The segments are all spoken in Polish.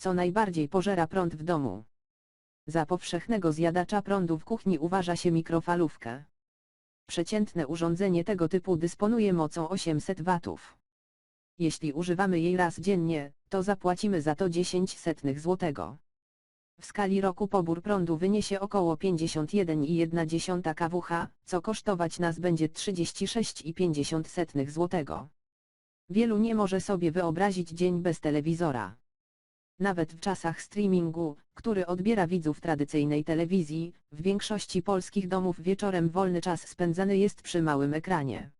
Co najbardziej pożera prąd w domu? Za powszechnego zjadacza prądu w kuchni uważa się mikrofalówkę. Przeciętne urządzenie tego typu dysponuje mocą 800 watów. Jeśli używamy jej raz dziennie, to zapłacimy za to 10 setnych złotego. W skali roku pobór prądu wyniesie około 51,1 kWh, co kosztować nas będzie 36,50 setnych złotego. Wielu nie może sobie wyobrazić dzień bez telewizora. Nawet w czasach streamingu, który odbiera widzów tradycyjnej telewizji, w większości polskich domów wieczorem wolny czas spędzany jest przy małym ekranie.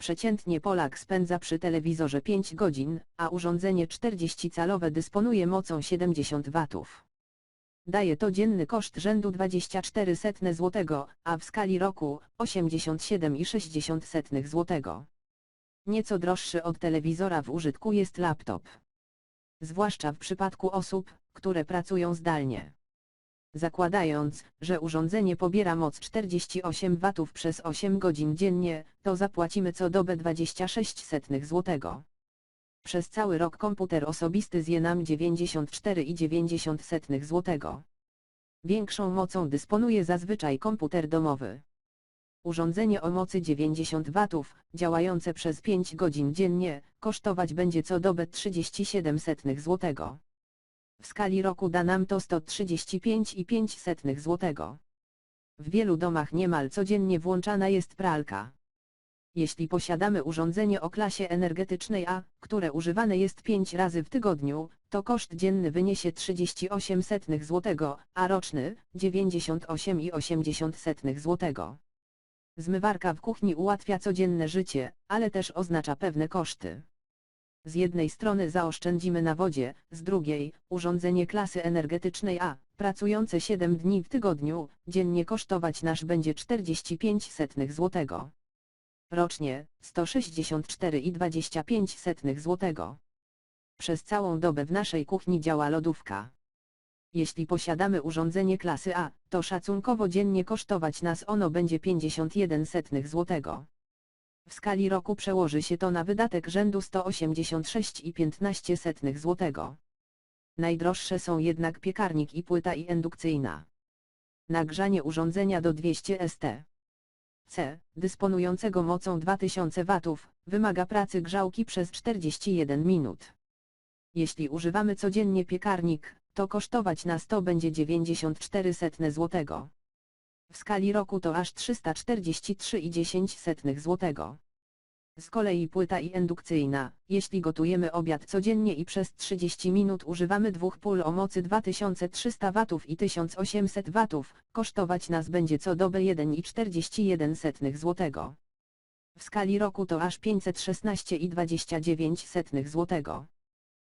Przeciętnie Polak spędza przy telewizorze 5 godzin, a urządzenie 40-calowe dysponuje mocą 70 watów. Daje to dzienny koszt rzędu 24 setne złotego, a w skali roku 87,60 setnych złotego. Nieco droższy od telewizora w użytku jest laptop. Zwłaszcza w przypadku osób, które pracują zdalnie. Zakładając, że urządzenie pobiera moc 48 W przez 8 godzin dziennie, to zapłacimy co dobę 26 setnych złotego. Przez cały rok komputer osobisty zje nam 94,90 setnych złotego. Większą mocą dysponuje zazwyczaj komputer domowy. Urządzenie o mocy 90 W, działające przez 5 godzin dziennie, kosztować będzie co dobę 37 setnych złotego. W skali roku da nam to 135,5 setnych złotego. W wielu domach niemal codziennie włączana jest pralka. Jeśli posiadamy urządzenie o klasie energetycznej A, które używane jest 5 razy w tygodniu, to koszt dzienny wyniesie 38 setnych złotego, a roczny 98,80 setnych złotego. Zmywarka w kuchni ułatwia codzienne życie, ale też oznacza pewne koszty. Z jednej strony zaoszczędzimy na wodzie, z drugiej, urządzenie klasy energetycznej A, pracujące 7 dni w tygodniu, dziennie kosztować nasz będzie 45 setnych złotego. Rocznie, 164,25 setnych złotego. Przez całą dobę w naszej kuchni działa lodówka. Jeśli posiadamy urządzenie klasy A, to szacunkowo dziennie kosztować nas ono będzie 51 setnych złotego. W skali roku przełoży się to na wydatek rzędu 186,15 setnych złotego. Najdroższe są jednak piekarnik i płyta i indukcyjna. Nagrzanie urządzenia do 200 st. C, dysponującego mocą 2000 W, wymaga pracy grzałki przez 41 minut. Jeśli używamy codziennie piekarnik, to kosztować nas to będzie 94 setne złotego. W skali roku to aż 343,10 setnych złotego. Z kolei płyta i indukcyjna, jeśli gotujemy obiad codziennie i przez 30 minut używamy dwóch pól o mocy 2300 W i 1800 W, kosztować nas będzie co dobę 1,41 setnych złotego. W skali roku to aż 516,29 setnych złotego.